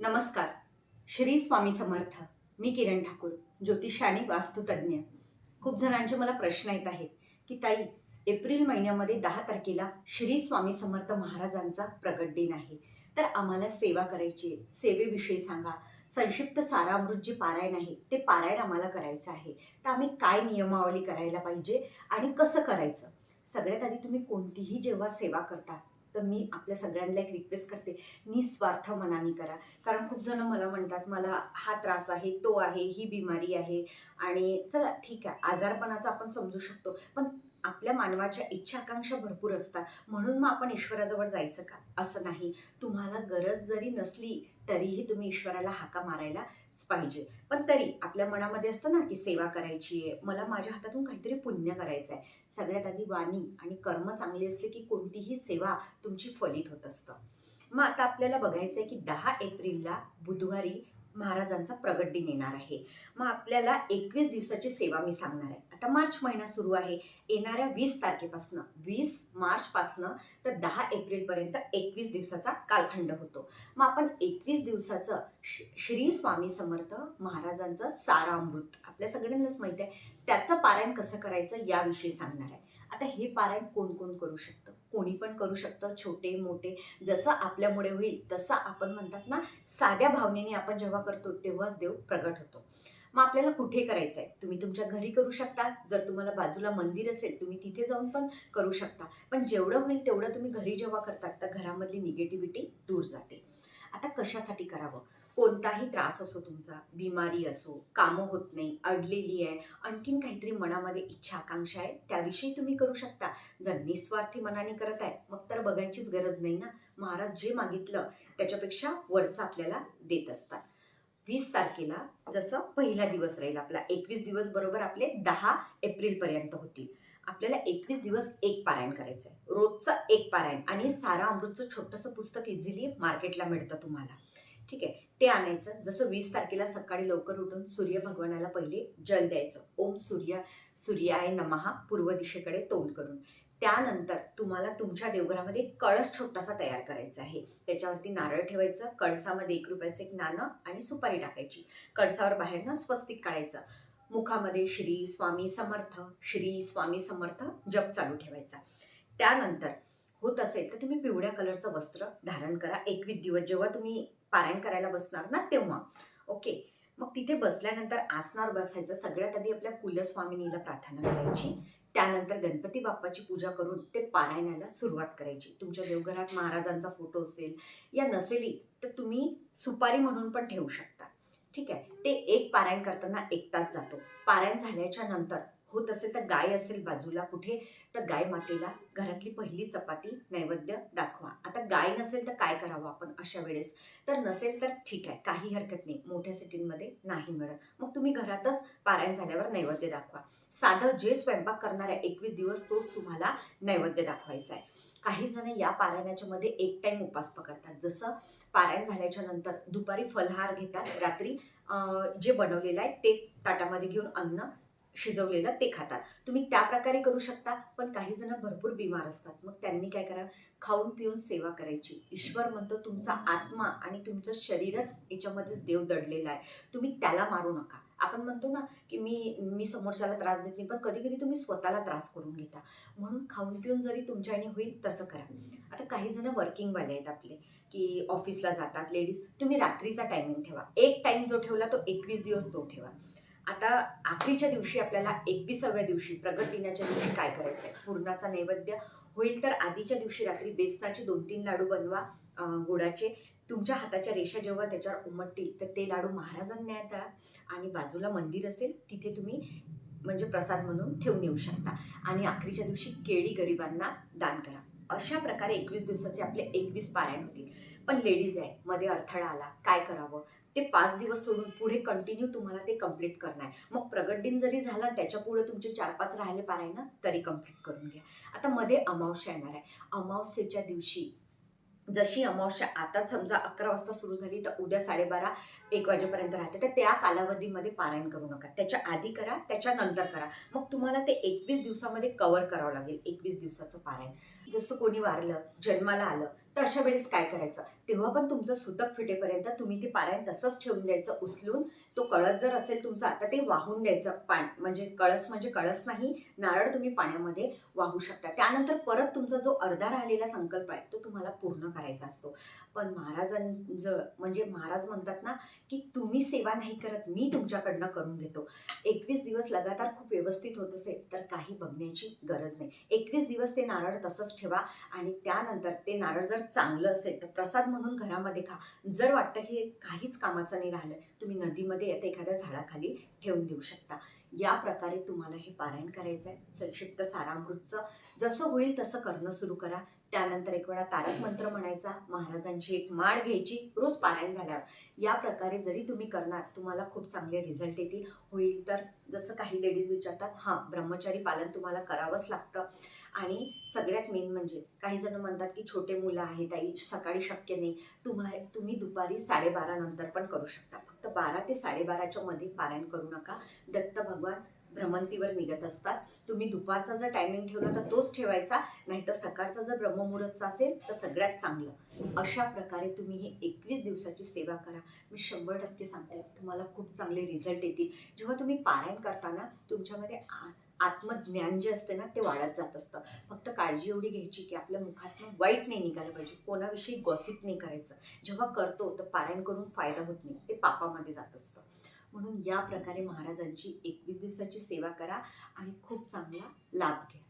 नमस्कार. श्री स्वामी समर्थ मी किरण ठाकूर ज्योतिष आणि वास्तुतज्ञ खूप जणांचे मला प्रश्न येत आहेत की ताई एप्रिल महिन्यामध्ये दहा तारखेला श्री स्वामी समर्थ महाराजांचा प्रगट दिन आहे. तर आम्हाला सेवा करायची आहे. सेवेविषयी सांगा. संक्षिप्त सारामृत जे पारायण आहे ते पारायण आम्हाला करायचं आहे. तर आम्ही काय नियमावली करायला पाहिजे आणि कसं करायचं? सगळ्यात आधी तुम्ही कोणतीही जेव्हा सेवा करता तर मी आपल्या सगळ्यांना एक रिक्वेस्ट करते निस्वार्थ मनाने करा. कारण खूप जण मला म्हणतात मला हा त्रास आहे तो आहे ही बिमारी आहे. आणि चला ठीक आहे आजारपणाचा आपण समजू शकतो. पण आपल्या मानवाच्या इच्छा आकांक्षा भरपूर असतात. म्हणून मग आपण ईश्वराजवळ जायचं का? असं नाही. तुम्हाला गरज जरी नसली तरीही तुम्ही ईश्वराला हाका मारायलाच पाहिजे. पण तरी आपल्या मनामध्ये असतं ना की सेवा करायची आहे. मला माझ्या हातातून काहीतरी पुण्य करायचं आहे. सगळ्यात आधी वाणी आणि कर्म चांगली असले की कोणतीही सेवा तुमची फलित होत असतं. मग आता आपल्याला बघायचं आहे की दहा एप्रिलला बुधवारी महाराजांचा प्रगट दिन येणार आहे. मग आपल्याला एकवीस दिवसाची सेवा मी सांगणार आहे. आता मार्च महिना सुरू आहे. येणाऱ्या वीस तारखेपासनं वीस मार्चपासनं तर दहा एप्रिलपर्यंत एकवीस दिवसाचा कालखंड होतो. मग आपण एकवीस दिवसाचं श्री स्वामी समर्थ महाराजांचं सारामृत आपल्या सगळ्यांनाच माहिती आहे त्याचं पारायण कसं करायचं याविषयी सांगणार आहे. आता हे पारायण कोण कोण करू शकतं? कोणी पण करू शकतं छोटे मोठे. जसं आपल्यामुळे होईल तसं आपण म्हणतात ना साध्या भावनेने आपण जेव्हा करतो तेव्हाच देव प्रगट होतो. मग आपल्याला कुठे करायचं आहे तुम्ही तुमच्या घरी करू शकता. जर तुम्हाला बाजूला मंदिर असेल तुम्ही तिथे जाऊन पण करू शकता. पण जेवढं होईल तेवढं तुम्ही घरी जेव्हा करतात तर घरामधली निगेटिव्हिटी दूर जाते. आता कशासाठी करावं? कोणताही त्रास असो तुमचा बिमारी असो कामं होत नाही अडलेली आहे आणखीन काहीतरी मनामध्ये इच्छा आकांक्षा आहे त्याविषयी तुम्ही करू शकता. जर निस्वार्थी मनाने करत आहे मग तर बघायचीच गरज नाही ना. महाराज जे मागितलं त्याच्यापेक्षा वरचं आपल्याला देत असतात. वीस तारखेला जसं पहिला दिवस राहील आपला एकवीस दिवस बरोबर आपले दहा एप्रिलपर्यंत होतील. आपल्याला एकवीस दिवस एक पारायण करायचं आहे रोजचं एक पारायण आणि सारा अमृतचं छोटंसं पुस्तक इझिली मार्केटला मिळतं तुम्हाला. ठीक आहे. ते आणायचं. जसं वीस तारखेला सकाळी लवकर उठून सूर्य भगवानाला पहिले जल द्यायचं. ओम सूर्य सूर्याय नमहा पूर्व दिशेकडे तोंड करून. त्यानंतर तुम्हाला तुमच्या देवघरामध्ये एक कळस छोटासा तयार करायचा आहे. त्याच्यावरती नारळ ठेवायचं कळसामध्ये एक रुपयाचं एक नाणं आणि सुपारी टाकायची. कळसावर बाहेरनं स्वस्तिक काढायचं. मुखामध्ये श्री स्वामी समर्थ श्री स्वामी समर्थ जप चालू ठेवायचा. त्यानंतर होत असेल तर तुम्ही पिवळ्या कलरचं वस्त्र धारण करा. एकवीस दिवस जेव्हा तुम्ही पारायण करायला बसणार ना तेव्हा. ओके? मग तिथे बसल्यानंतर आसनावर बसायचं. सगळ्यात आधी आपल्या कुलस्वामिनीला प्रार्थना करायची. त्यानंतर गणपती बाप्पाची पूजा करून ते पारायणाला सुरुवात करायची. तुमच्या देवघरात महाराजांचा फोटो असेल या नसेली तर तुम्ही सुपारी म्हणून पण ठेवू शकता. ठीक आहे? ते एक पारायण करताना एक तास जातो. पारायण झाल्याच्यानंतर होत असेल तर गाय असेल बाजूला कुठे तर गाय मातेला घरातली पहिली चपाती नैवेद्य दाखवा. आता गाय नसेल तर काय करावं आपण अशा वेळेस? तर नसेल तर ठीक आहे काही हरकत नाही. मोठ्या सिटींमध्ये नाही मिळत. मग तुम्ही घरातच पारायण झाल्यावर नैवेद्य दाखवा. साधं जे स्वयंपाक करणार आहे एकवीस दिवस तोच तुम्हाला नैवेद्य दाखवायचा आहे. काही जण या पारायणाच्या मध्ये एक टाइम उपास पकडतात. जसं पारायण झाल्याच्यानंतर दुपारी फलहार घेतात रात्री जे बनवलेलं आहे ते ताटामध्ये घेऊन अन्न शिजवलेलं ते खातात. तुम्ही त्या प्रकारे करू शकता पण काही जण भरपूर बिमार असतात. मग त्यांनी काय करा खाऊन पिऊन सेवा करायची. ईश्वर म्हणतो तुमचा आत्मा आणि तुमचं शरीरच याच्यामध्येच देव दडलेला आहे. तुम्ही त्याला मारू नका. आपण म्हणतो ना की मी मी समोरच्याला त्रास देत नाही पण कधी कधी तुम्ही स्वतःला त्रास करून घेता. म्हणून खाऊन पिऊन जरी तुमच्याने होईल तसं करा. आता काही जण वर्किंगवाले आहेत आपले की ऑफिसला जातात लेडीज तुम्ही रात्रीचा टायमिंग ठेवा. एक टाईम जो ठेवला तो एकवीस दिवस तो ठेवा. आता आखरीच्या दिवशी आपल्याला एकविसाव्या दिवशी प्रगत दिनाच्या दिवशी काय करायचं आहे पूर्णाचा नैवेद्य होईल तर आधीच्या दिवशी रात्री बेसनाचे दोन तीन लाडू बनवा गुडाचे. तुमच्या हाताच्या रेषा जेव्हा त्याच्यावर उमटतील तर ते लाडू महाराजांना येतात आणि बाजूला मंदिर असेल तिथे तुम्ही म्हणजे प्रसाद म्हणून ठेवून येऊ शकता. आणि आखरीच्या दिवशी केळी गरिबांना दान करा. अशा प्रकारे एकवीस दिवसाचे आपले एकवीस पारायण होतील. पण लेडीज आहे. मध्ये अडथळा आला. काय करावं? ते पाच दिवस सोडून पुढे कंटिन्यू तुम्हाला ते कंप्लीट करणार. आहे मग प्रगट दिन जरी झाला त्याच्या पुढे तुमचे चार पाच राहिले पारायण तरी कंप्लीट करून घ्या. आता मध्ये अमावस्या येणार आहे. अमावस्येच्या दिवशी जशी अमावस्या आता समजा अकरा वाजता सुरू झाली तर उद्या साडेबारा एक वाजेपर्यंत राहते. तर त्या कालावधीमध्ये पारायण करू नका. त्याच्या आधी करा त्याच्यानंतर करा. मग तुम्हाला ते एकवीस दिवसामध्ये कवर करावं लागेल. एकवीस दिवसाचं पारायण. जसं कोणी वारलं जन्माला आलं तर अशा वेळेस काय करायचं? तेव्हा पण तुमचं सुतक फिटेपर्यंत तुम्ही ते पारायण तसंच ठेवून द्यायचं उचलून. तो कळस जर असेल तुमचा आता ते वाहून द्यायचं पाण म्हणजे कळस म्हणजे कळस नाही नारळ तुम्ही पाण्यामध्ये वाहू शकता. त्यानंतर परत तुमचा जो अर्धा राहिलेला संकल्प आहे तो तुम्हाला पूर्ण करायचा असतो. पण महाराजांज म्हणजे महाराज म्हणतात ना की तुम्ही सेवा नाही करत मी तुमच्याकडनं करून घेतो. एकवीस दिवस लगातार खूप व्यवस्थित होत असेल तर काही बघण्याची गरज नाही. एकवीस दिवस ते नारळ तसंच ठेवा आणि त्यानंतर ते नारळ जर चांगलं असेल तर प्रसाद म्हणून घरामध्ये खा. जर वाटतं हे काहीच कामाचं नाही राहिलं तुम्ही नदीमध्ये आता एखाद्या झाडाखाली ठेवून देऊ शकता. या प्रकारे तुम्हाला हे पारायण करायचं आहे संक्षिप्त सारामृतचं जसं होईल तसं करणं सुरू करा. त्यानंतर एक वेळा तारक मंत्र म्हणायचा. महाराजांची एक माळ घ्यायची रोज पारायण झाल्यावर. या प्रकारे जरी तुम्ही करणार तुम्हाला खूप चांगले रिझल्ट येतील. होईल तर जसं काही लेडीज विचारतात हां ब्रह्मचारी पालन तुम्हाला करावंच लागतं. आणि सगळ्यात मेन म्हणजे काही जण म्हणतात की छोटे मुलं आहेत आई सकाळी शक्य नाही. तुम्हा तुम्ही दुपारी साडेबारा नंतर पण करू शकता. फक्त बारा ते साडेबाराच्या मध्ये पारायण करू नका. दत्त भगवान भ्रमंतीवर निघत असतात. तुम्ही दुपारचा जर टायमिंग ठेवला तर तोच ठेवायचा. नाहीतर सकाळचा जर ब्रह्ममुहूर्तचा असेल तर सगळ्यात चांगलं. अशा प्रकारे तुम्ही ही एकवीस दिवसाची सेवा करा. मी शंभर टक्के सांगते तुम्हाला खूप चांगले रिझल्ट येतील. जेव्हा तुम्ही पारायण करताना तुमच्यामध्ये आ- आत्मज्ञान जे असते ना ते वाढत जात असतं. फक्त काळजी एवढी घ्यायची की आपल्या मुखातून वाईट नाही निघालं पाहिजे. कोणाविषयी गॉसिप नाही करायचं. जेव्हा करतो तर पारायण करून फायदा होत नाही. ते पापामध्ये जात असतं. म्हणून या प्रकारे महाराजांची एकवीस दिवसाची सेवा करा आणि खूप चांगला लाभ घ्या.